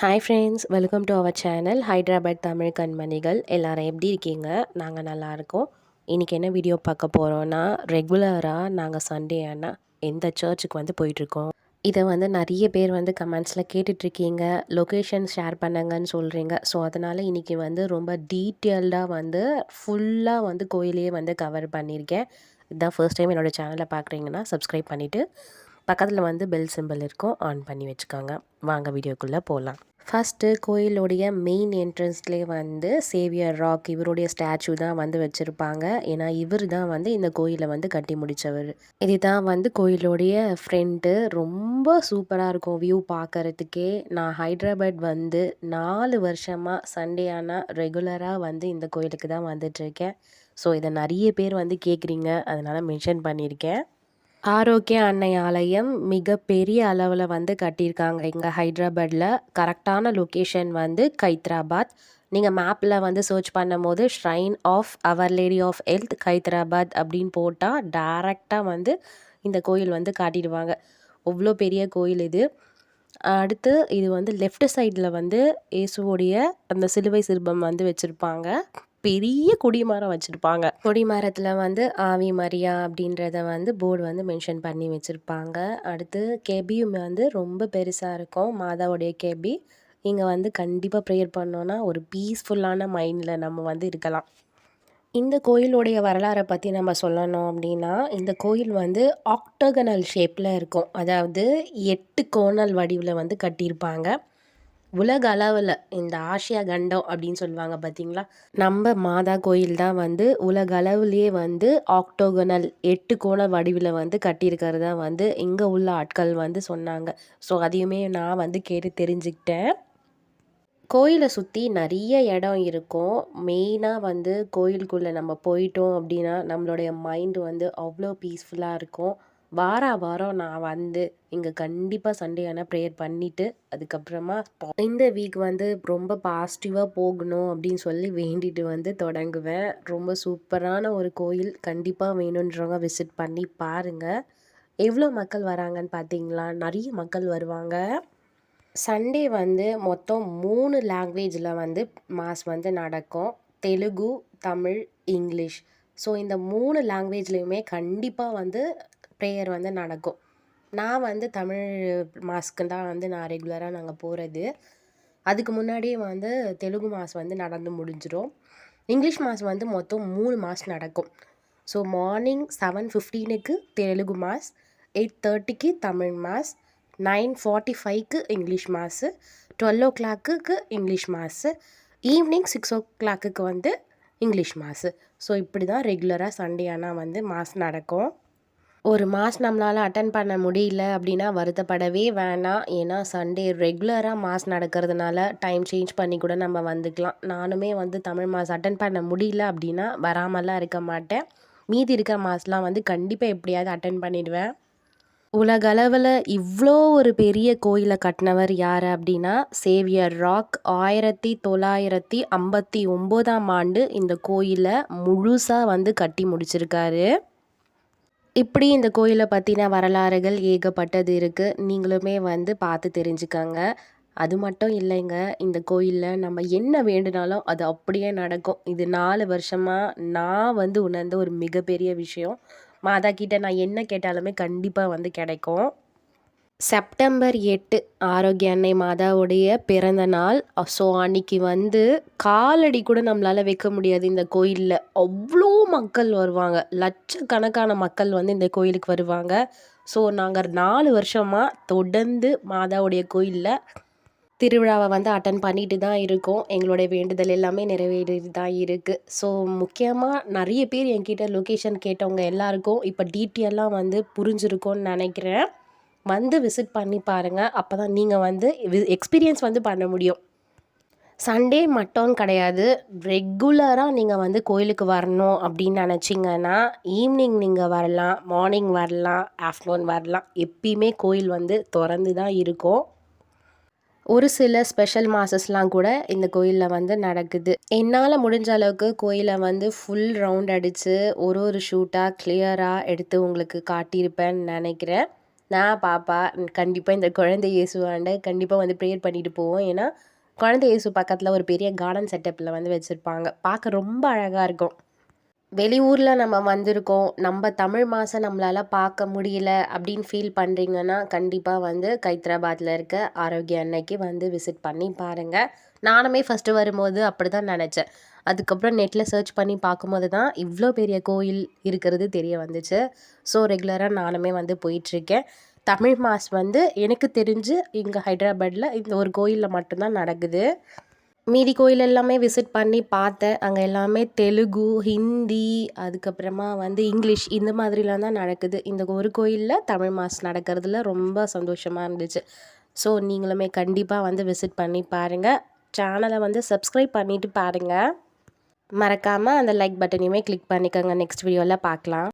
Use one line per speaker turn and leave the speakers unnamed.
Hi friends welcome to our channel Hyderabad Tamil கண்மணிகள் எல்லோரும் எப்படி இருக்கீங்க? நாங்கள் நல்லா இருக்கோம். இன்றைக்கி என்ன வீடியோ பார்க்க போகிறோன்னா ரெகுலராக நாங்கள் சண்டே ஆனால் எந்த சர்ச்சுக்கு வந்து போயிட்டுருக்கோம் இதை வந்து நிறைய பேர் வந்து கமெண்ட்ஸில் கேட்டுட்ருக்கீங்க லொக்கேஷன் ஷேர் பண்ணுங்கன்னு சொல்கிறீங்க ஸோ அதனால் இன்றைக்கி வந்து ரொம்ப டீட்டெயில்டாக வந்து ஃபுல்லாக வந்து கோயிலையே வந்து கவர் பண்ணியிருக்கேன். இதுதான் ஃபர்ஸ்ட் டைம் என்னோடய சேனலை பார்க்குறீங்கன்னா சப்ஸ்கிரைப் பண்ணிவிட்டு பக்கத்தில் வந்து பெல் சிம்பிள் இருக்கும். ஆன் பண்ணி வச்சுக்கோங்க. வாங்க வீடியோக்குள்ளே போகலாம் ஃபஸ்ட்டு கோயிலுடைய மெயின் என்ட்ரன்ஸ்லேயே வந்து சேவியர் ராக் இவருடைய ஸ்டாச்சு தான் வந்து வச்சுருப்பாங்க. ஏன்னா இவர் தான் வந்து இந்த கோயிலை வந்து கட்டி முடித்தவர் இதுதான் வந்து கோயிலுடைய ஃப்ரெண்டு ரொம்ப சூப்பராக இருக்கும் வியூ பார்க்குறதுக்கே. நான் ஹைதராபாத் வந்து நாலு வருஷமாக சண்டே ஆனால் ரெகுலராக வந்து இந்த கோயிலுக்கு தான் வந்துட்டுருக்கேன் ஸோ இதை நிறைய பேர் வந்து கேட்குறீங்க அதனால் மென்ஷன் பண்ணியிருக்கேன். ஆரோக்கிய அன்னை ஆலயம் மிகப்பெரிய அளவில் வந்து கட்டியிருக்காங்க. இங்கே ஹைதராபாத்தில் கரெக்டான லொக்கேஷன் வந்து கைத்ராபாத். நீங்கள் மேப்பில் வந்து சர்ச் பண்ணும்போது shrine of our lady of health Hyderabad அப்படின்னு போட்டால் டேரெக்டாக வந்து இந்த கோயில் வந்து காட்டிடுவாங்க. அவ்வளோ பெரிய கோயில் இது. அடுத்து இது வந்து லெஃப்ட் சைடில் வந்து இயேசுவோடைய அந்த சிலுவை சிற்பம் வந்து வச்சுருப்பாங்க. பெரிய கொடிமரம் வச்சுருப்பாங்க. கொடிமரத்தில் வந்து ஆவி மரியா அப்படின்றத வந்து போர்டு வந்து மென்ஷன் பண்ணி வச்சுருப்பாங்க. அடுத்து கெபியும் வந்து ரொம்ப பெருசாக இருக்கும். மாதாவுடைய கெபி. இங்கே வந்து கண்டிப்பாக ப்ரேயர் பண்ணோன்னா ஒரு பீஸ்ஃபுல்லான மைண்டில் நம்ம வந்து இருக்கலாம். இந்த கோயிலுடைய வரலாறை பற்றி நம்ம சொல்லணும் அப்படின்னா இந்த கோயில் வந்து ஆக்டகனல் ஷேப்பில் இருக்கும். அதாவது எட்டு கோணல் வடிவில் வந்து கட்டியிருப்பாங்க. உலக அளவில் இந்த ஆசியா கண்டம் அப்படின்னு சொல்லுவாங்க பார்த்தீங்களா நம்ம மாதா கோயில் தான் வந்து உலக அளவுலேயே வந்து ஆக்டோகனல் எட்டு கோண வடிவில் வந்து கட்டியிருக்கிறதா வந்து இங்கே உள்ள ஆட்கள் வந்து சொன்னாங்க. ஸோ அதையுமே நான் வந்து கேட்டு தெரிஞ்சுக்கிட்டேன். கோயிலை சுற்றி நிறைய இடம் இருக்கும். மெயினாக வந்து கோயிலுக்குள்ளே நம்ம போயிட்டோம் அப்படின்னா நம்மளுடைய மைண்டு வந்து அவ்வளோ பீஸ்ஃபுல்லாக இருக்கும். வார வாரம் நான் வந்து இங்கே கண்டிப்பாக சண்டே ஆனால் ப்ரேயர் பண்ணிவிட்டு அதுக்கப்புறமா இந்த வீக் வந்து ரொம்ப பாசிட்டிவாக போகணும் அப்படின்னு சொல்லி வேண்டிட்டு வந்து தொடங்குவேன். ரொம்ப சூப்பரான ஒரு கோயில் கண்டிப்பாக வேணுன்றவங்க விசிட் பண்ணி பாருங்கள் எவ்வளோ மக்கள் வராங்கன்னு பார்த்தீங்களா நிறைய மக்கள் வருவாங்க. சண்டே வந்து மொத்தம் மூணு லாங்குவேஜில் வந்து மாஸ் வந்து நடக்கும். தெலுங்கு தமிழ் இங்கிலீஷ். ஸோ இந்த மூணு லாங்குவேஜ்லேயுமே கண்டிப்பாக வந்து ப்ரேயர் வந்து நடக்கும். நான் வந்து தமிழ் மாஸ்க்கு தான் வந்து நான் ரெகுலராக நாங்கள் போகிறது அதுக்கு முன்னாடியே வந்து தெலுங்கு மாஸ் வந்து நடந்து முடிஞ்சிடும் இங்கிலீஷ் மாஸ் வந்து மொத்தம் மூணு மாஸ் நடக்கும். ஸோ மார்னிங் செவன் ஃபிஃப்டீனுக்கு தெலுங்கு மாஸ் எயிட் தேர்ட்டிக்கு தமிழ் மாஸ் நைன் ஃபார்ட்டி ஃபைவ்க்கு இங்கிலீஷ் மாஸு டுவெல் ஓ கிளாக்குக்கு இங்கிலீஷ் மாஸு ஈவினிங் சிக்ஸ் ஓ கிளாக்குக்கு வந்து இங்கிலீஷ் மாஸு ஸோ இப்படி தான் ரெகுலராக சண்டே ஆனால் வந்து மாஸ் நடக்கும். ஒரு மாஸ் நம்மளால் அட்டன் பண்ண முடியல அப்படின்னா வருத்தப்படவே வேணாம். ஏன்னா சண்டே ரெகுலராக மாஸ் நடக்கிறதுனால டைம் சேஞ்ச் பண்ணி கூட நம்ம வந்துக்கலாம். நானுமே வந்து தமிழ் மாஸ் அட்டன் பண்ண முடியல அப்படின்னா வராமலாம் இருக்க மாட்டேன். மீதி இருக்கிற மாஸ்லாம் வந்து கண்டிப்பாக எப்படியாவது அட்டன் பண்ணிடுவேன். உலகளவில் இவ்வளோ ஒரு பெரிய கோயிலை கட்டினவர் யார் அப்படின்னா சேவியர் ராக் ஆயிரத்தி தொள்ளாயிரத்தி ஐம்பத்தி ஒம்போதாம் ஆண்டு இந்த கோயிலை முழுசாக வந்து கட்டி முடிச்சிருக்காரு. இப்படி இந்த கோயிலை பற்றின வரலாறுகள் ஏகப்பட்டது இருக்குது நீங்களுமே வந்து பார்த்து தெரிஞ்சுக்கங்க. அது மட்டும் இல்லைங்க இந்த கோயிலில் நம்ம என்ன வேண்டுனாலும் அது அப்படியே நடக்கும். இது நாலு வருஷமாக நான் வந்து உணர்ந்த ஒரு மிகப்பெரிய விஷயம். மாதா கிட்ட நான் என்ன கேட்டாலுமே கண்டிப்பாக வந்து கிடைக்கும். செப்டம்பர் எட்டு ஆரோக்கிய அன்னை மாதாவுடைய பிறந்த நாள். ஸோ அன்னைக்கு வந்து காலடி கூட நம்மளால் வைக்க முடியாது இந்த கோயிலில். அவ்வளோ மக்கள் வருவாங்க. லட்சக்கணக்கான மக்கள் வந்து இந்த கோயிலுக்கு வருவாங்க. ஸோ நாங்கள் நாலு வருஷமாக தொடர்ந்து மாதாவுடைய கோயிலில் திருவிழாவை வந்து அட்டன் பண்ணிட்டு தான் இருக்கோம். எங்களுடைய வேண்டுதல் எல்லாமே நிறைவேறிட்டு தான் இருக்குது ஸோ முக்கியமாக நிறைய பேர் என்கிட்ட லொக்கேஷன் கேட்டவங்க எல்லாருக்கும் இப்போ டீட்டெயிலாக வந்து புரிஞ்சிருக்கோன்னு நினைக்கிறேன். வந்து விசிட் பண்ணி பாருங்கள் அப்போ தான் நீங்கள் வந்து எக்ஸ்பீரியன்ஸ் வந்து பண்ண முடியும். சண்டே மட்டும் கிடையாது. ரெகுலராக நீங்கள் வந்து கோயிலுக்கு வரணும் அப்படின்னு நினச்சிங்கன்னா ஈவினிங் நீங்கள் வரலாம் மார்னிங் வரலாம் ஆஃப்டர்நூன் வரலாம். எப்பயுமே கோயில் வந்து திறந்து தான் இருக்கும். ஒரு சில ஸ்பெஷல் மாசஸ்லாம் கூட இந்த கோயிலில் வந்து நடக்குது. என்னால் முடிஞ்ச அளவுக்கு கோயிலை வந்து ஃபுல் ரவுண்ட் அடித்து ஒரு ஒரு ஷூட்டாக கிளியராக எடுத்து உங்களுக்கு காட்டியிருப்பேன்னு நினைக்கிறேன். நான் பாப்பா கண்டிப்பாக இந்த குழந்தை இயேசுவாண்ட கண்டிப்பாக வந்து ப்ரேயர் பண்ணிட்டு போவோம். ஏன்னா குழந்தை இயேசு பக்கத்தில் ஒரு பெரிய கார்டன் செட்டப்பில் வந்து வச்சுருப்பாங்க. பார்க்க ரொம்ப அழகாக இருக்கும். வெளியூரில் நம்ம வந்திருக்கோம். நம்ம தமிழ் மாதம் நம்மளால் பார்க்க முடியல அப்படின்னு ஃபீல் பண்ணுறீங்கன்னா கண்டிப்பாக வந்து ஹைதராபாத்தில் இருக்க ஆரோக்கிய அன்னைக்கு வந்து விசிட் பண்ணி பாருங்கள் நானுமே ஃபஸ்ட்டு வரும்போது அப்படி தான் நினச்சேன். அதுக்கப்புறம் நெட்டில் சர்ச் பண்ணி பார்க்கும்போது தான் இவ்வளோ பெரிய கோயில் இருக்கிறது தெரிய வந்துச்சு. ஸோ ரெகுலராக நானுமே வந்து போயிட்டுருக்கேன். தமிழ் மாஸ் வந்து எனக்கு தெரிஞ்சு இங்கே ஹைதராபாத்தில் இந்த ஒரு கோயிலில் மட்டும்தான் நடக்குது. மீதி கோயில் எல்லாமே விசிட் பண்ணி பார்த்தேன். அங்கே எல்லாமே தெலுங்கு ஹிந்தி அதுக்கப்புறமா வந்து இங்கிலீஷ் இந்த மாதிரிலாம் தான் நடக்குது. இந்த ஒரு கோயிலில் தமிழ் மாஸ் நடக்கிறதுல ரொம்ப சந்தோஷமாக இருந்துச்சு. ஸோ நீங்களுமே கண்டிப்பாக வந்து விசிட் பண்ணி பாருங்கள் சேனலை வந்து சப்ஸ்கிரைப் பண்ணிவிட்டு பாருங்கள் மறக்காமல் அந்த லைக் பட்டனையுமே கிளிக் பண்ணிக்கோங்க. நெக்ஸ்ட் வீடியோவில் பார்க்கலாம்.